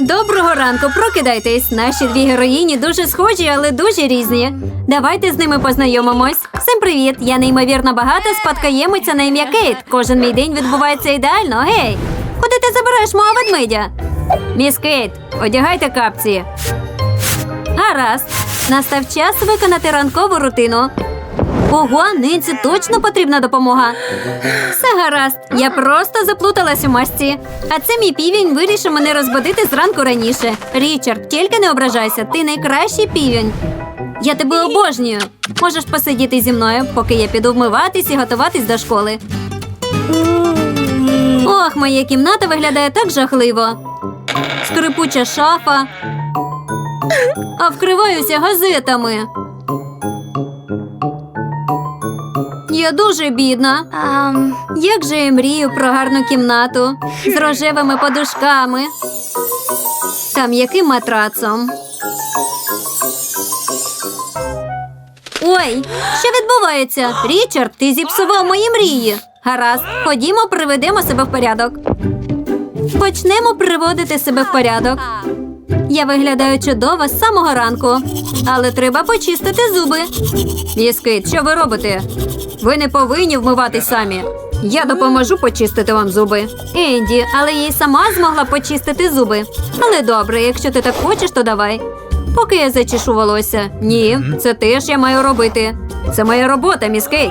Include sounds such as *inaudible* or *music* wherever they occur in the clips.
Доброго ранку, прокидайтесь. Наші дві героїні дуже схожі, але дуже різні. Давайте з ними познайомимось. Всім привіт! Я неймовірно багата спадкоємиця на ім'я Кейт. Кожен мій день відбувається ідеально. Гей! Куди ти забереш мого ведмедя? Міс Кейт, одягайте капці. Гаразд. Настав час виконати ранкову рутину. Ого, Нинці точно потрібна допомога. Все гаразд, я просто заплуталась у масці. А це мій півень вирішив мене розбудити зранку раніше. Річард, тільки не ображайся, ти найкращий півень. Я тебе обожнюю. Можеш посидіти зі мною, поки я піду вмиватись і готуватись до школи. Ох, моя кімната виглядає так жахливо. Скрипуча шафа. А вкриваюся газетами. Я дуже бідна. Як же я мрію про гарну кімнату з рожевими подушками та м'яким матрацом. Ой, що відбувається? Річард, ти зіпсував мої мрії. Гаразд, ходімо, приведемо себе в порядок. Почнемо приводити себе в порядок. Я виглядаю чудово з самого ранку, але треба почистити зуби. Міскит, що ви робите? Ви не повинні вмиватись самі. Я допоможу почистити вам зуби. Енді, але я й сама змогла почистити зуби. Але добре, якщо ти так хочеш, то давай. Поки я зачешу волосся. Ні, це теж я маю робити. Це моя робота, міс Кейт.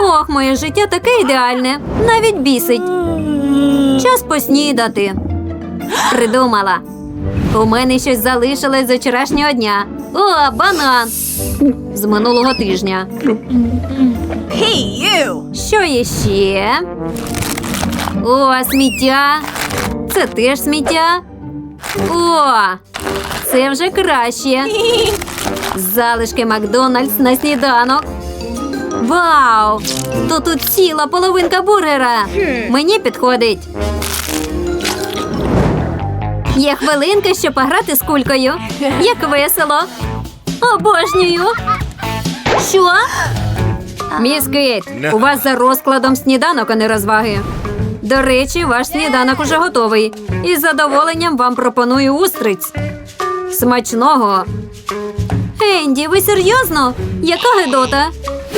Ох, моє життя таке ідеальне, навіть бісить. Час поснідати. Придумала. У мене щось залишилось з вчорашнього дня. О, банан! З минулого тижня. Hey, you! Що іще? О, сміття. Це теж сміття. О, це вже краще. Залишки Макдональдс на сніданок. Вау! То тут ціла половинка бургера. Мені підходить. Є хвилинка, щоб пограти з кулькою. Як весело. Обожнюю. Що? Міс Кейт, у вас за розкладом сніданок, а не розваги. До речі, ваш сніданок уже готовий. І з задоволенням вам пропоную устриць. Смачного. Енді, ви серйозно? Яка гидота?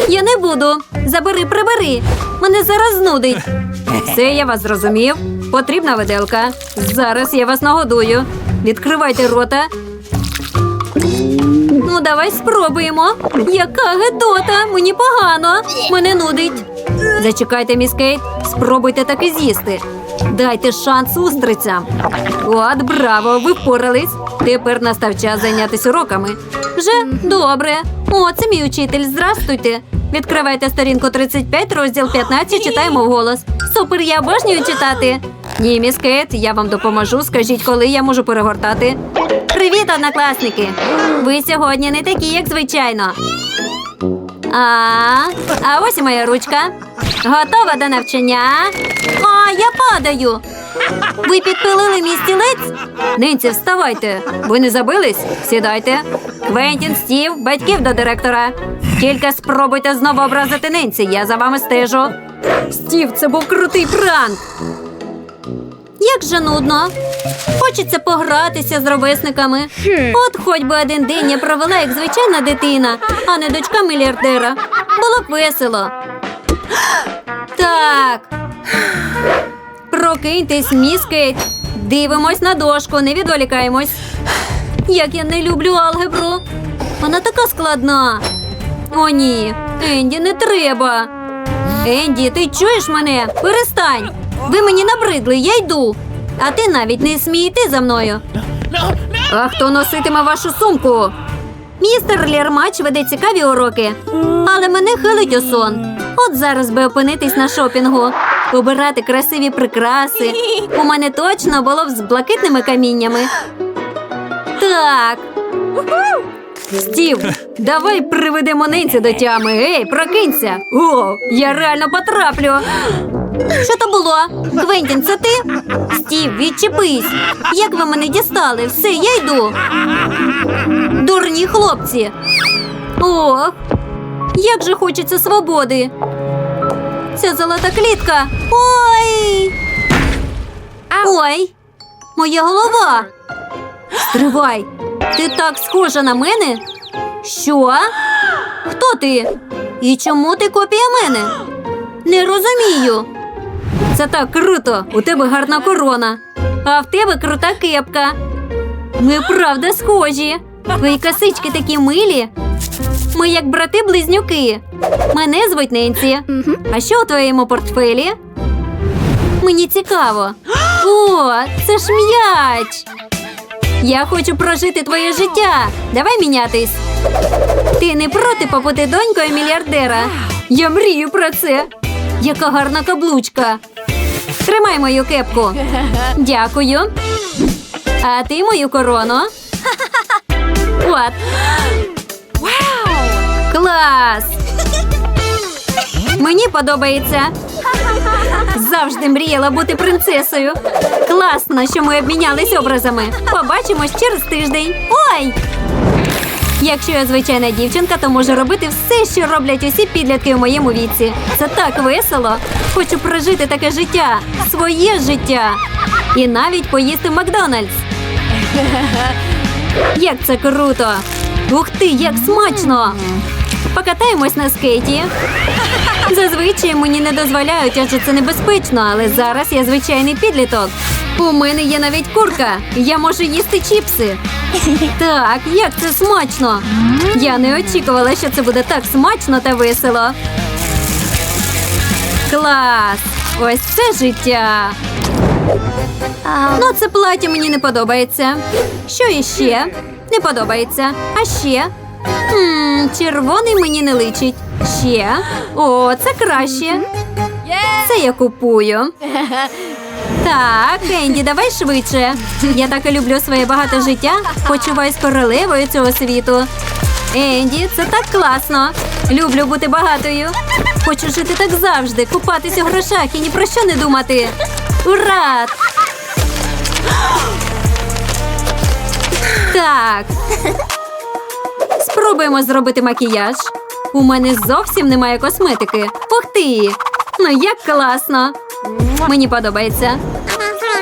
Я не буду. Забери, прибери. Мене зараз знудить. Все, я вас зрозумів. Потрібна виделка. Зараз я вас нагодую. Відкривайте рота. Ну, давай спробуємо. Яка гидота! Мені погано. Мене нудить. Зачекайте, міс Кейт. Спробуйте таки з'їсти. Дайте шанс устрицям. От, браво, ви впорались. Тепер настав час зайнятися уроками. Вже добре. О, це мій учитель. Здрастуйте. Відкривайте сторінку 35, розділ 15, читаємо вголос. Супер, я обожнюю читати. Ні, міс я вам допоможу. Скажіть, коли я можу перегортати. Привіт, однокласники! Ви сьогодні не такі, як звичайно. А, а ось моя ручка. Готова до навчання. А, я падаю. Ви підпилили мій стілець? Нинці, вставайте. Ви не забились? Сідайте. Квентін, Стів, батьків до директора. Тільки спробуйте знову образити нинці. Я за вами стежу. Стів, це був крутий пранк. Як же нудно. Хочеться погратися з ровесниками. От хоч би один день я провела як звичайна дитина, а не дочка мільярдера. Було б весело. Так. Прокиньтесь, Кейт. Дивимось на дошку, не відволікаємось. Як я не люблю алгебру. Вона така складна. О, ні. Енді, не треба. Енді, ти чуєш мене? Перестань. Ви мені набридли, я йду. А ти навіть не смій йти за мною. А хто носитиме вашу сумку? Містер Лєрмач веде цікаві уроки, але мене хилить у сон. От зараз би опинитись на шопінгу, обирати красиві прикраси. У мене точно було б з блакитними каміннями. Так. Стів, давай приведемо нинці до тями. Ей, прокинься. О, я реально потраплю. Що то було? Квентін, це ти? Стів, відчепись. Як ви мене дістали? Все, я йду. Дурні хлопці. Ох, як же хочеться свободи. Ця золота клітка. Ой. Ой. моя голова. Стривай, ти так схожа на мене? Що? Хто ти? І чому ти копія мене? Не розумію. Це так круто. У тебе гарна корона, а в тебе крута кепка. Ми правда схожі. Твої косички такі милі. Ми як брати-близнюки. Мене звуть Ненсі. А що у твоєму портфелі? Мені цікаво. О, це ж м'яч. Я хочу прожити твоє життя. Давай мінятись. Ти не проти побути донькою мільярдера? Я мрію про це. Яка гарна каблучка. Тримай мою кепку. Дякую. А ти мою корону. *laughs* От. Клас! Мені подобається. Завжди мріяла бути принцесою. Класно, що ми обмінялись образами. Побачимось через тиждень. Ой! Якщо я звичайна дівчинка, то можу робити все, що роблять усі підлітки у моєму віці. Це так весело. Хочу прожити таке життя, своє життя. І навіть поїсти в Макдональдс. Як це круто! Ух ти, як смачно! Покатаємось на скейті. Зазвичай мені не дозволяють, адже це небезпечно, але зараз я звичайний підліток. У мене є навіть курка. Я можу їсти чіпси. Так, як це смачно! Я не очікувала, що це буде так смачно та весело. Клас! Ось це життя. Ну, це плаття мені не подобається. Що іще? Не подобається. А ще? Хм, червоний мені не личить. Ще. О, це краще. Це я купую. Так, Енді, давай швидше. Я так і люблю своє багате життя. Почуваюсь королевою цього світу. Енді, це так класно. Люблю бути багатою. Хочу жити так завжди, купатись у грошах і ні про що не думати. Ура! Так. Спробуємо зробити макіяж. У мене зовсім немає косметики. Ух ти! Ну як класно! Мені подобається.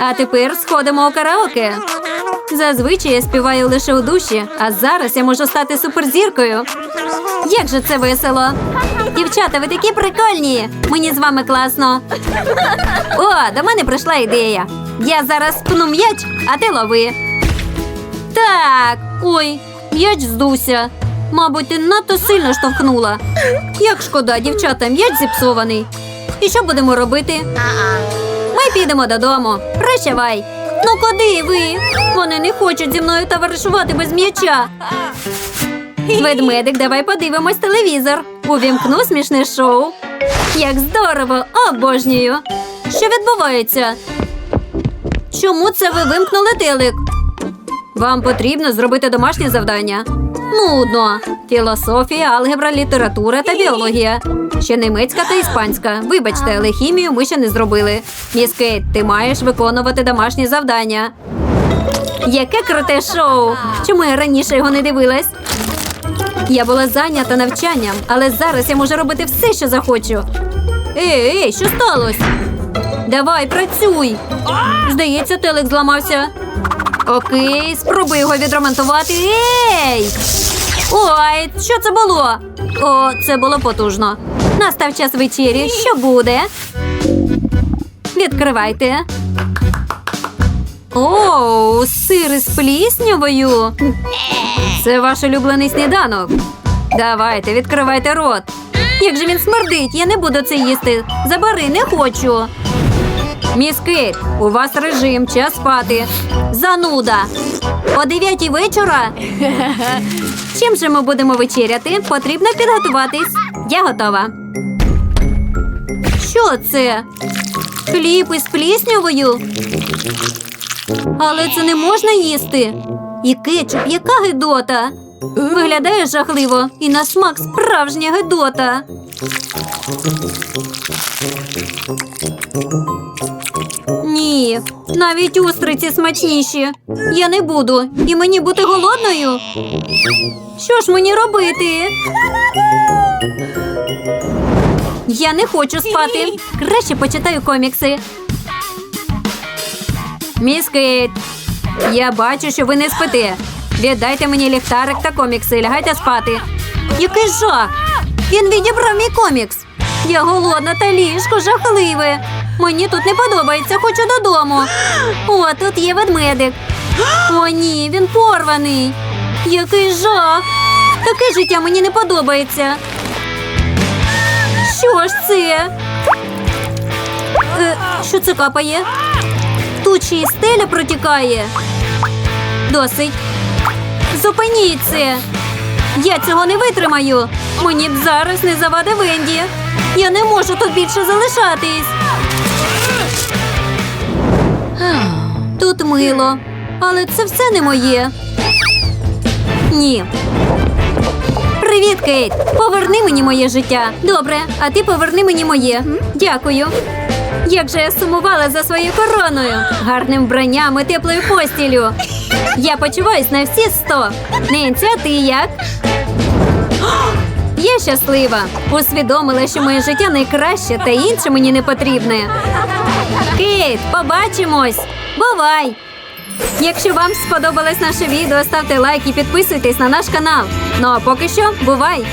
А тепер сходимо у караоке. Зазвичай я співаю лише у душі, а зараз я можу стати суперзіркою. Як же це весело! Дівчата, ви такі прикольні! Мені з вами класно. О, до мене прийшла ідея. Я зараз пну м'яч, а ти лови. Так, ой, м'яч здувся. Мабуть, ти надто сильно штовхнула. Як шкода, дівчата, м'яч зіпсований. І що будемо робити? Ми підемо додому. Прощавай. Ну куди ви? Вони не хочуть зі мною товаришувати без м'яча. Ведмедик, давай подивимось телевізор. Увімкну смішне шоу. Як здорово, обожнюю. Що відбувається? Чому це ви вимкнули телек? Вам потрібно зробити домашнє завдання. Нудно. Філософія, алгебра, література та біологія. Ще німецька та іспанська. Вибачте, але хімію ми ще не зробили. Міс Кейт, ти маєш виконувати домашні завдання. Яке круте шоу! Чому я раніше його не дивилась? Я була зайнята навчанням, але зараз я можу робити все, що захочу. Ей, ей, що сталося? Давай, працюй. Здається, телек зламався. Окей, спробуй його відремонтувати. Ей! Ой, що це було? О, це було потужно. Настав час вечері. Що буде? Відкривайте. Оу, сир із пліснявою. Це ваш улюблений сніданок. Давайте, відкривайте рот. Як же він смердить, я не буду це їсти. Забери, не хочу. Міс Кейт, у вас режим, час спати. Зануда. О дев'ятій вечора. *laughs* Чим же ми будемо вечеряти? Потрібно підготуватись. Я готова. Що це? Хліб із пліснявою? Але це не можна їсти. І кетчуп, яка гидота. Виглядає жахливо і на смак справжня гидота. Ні, навіть устриці смачніші. Я не буду. І мені бути голодною. Що ж мені робити? Я не хочу спати. Краще почитаю комікси. Міс Кейт, я бачу, що ви не спите. Віддайте мені ліхтарик та комікси, лягайте спати. Який жах! Він відібрав мій комікс. Я голодна та ліжко жахливе. Мені тут не подобається, хочу додому. О, тут є ведмедик. О, ні, він порваний. Який жах! Таке життя мені не подобається. Що ж це? Е, що це капає? Тут ще й стеля протікає. Досить. Зупиніть це. Я цього не витримаю. Мені б зараз не завадив Венді. Я не можу тут більше залишатись. Тут мило, але це все не моє. Ні. Привіт, Кейт. Поверни мені моє життя. Добре, а ти поверни мені моє. Дякую. Як же я сумувала за своєю короною, гарним вбранням і теплою постілю. Я почуваюсь на всі сто. Ненці, а ти як? Я щаслива. Усвідомила, що моє життя найкраще та інше мені не потрібне. Кейт, побачимось! Бувай! Якщо вам сподобалось наше відео, ставте лайк і підписуйтесь на наш канал. Ну а поки що, бувай!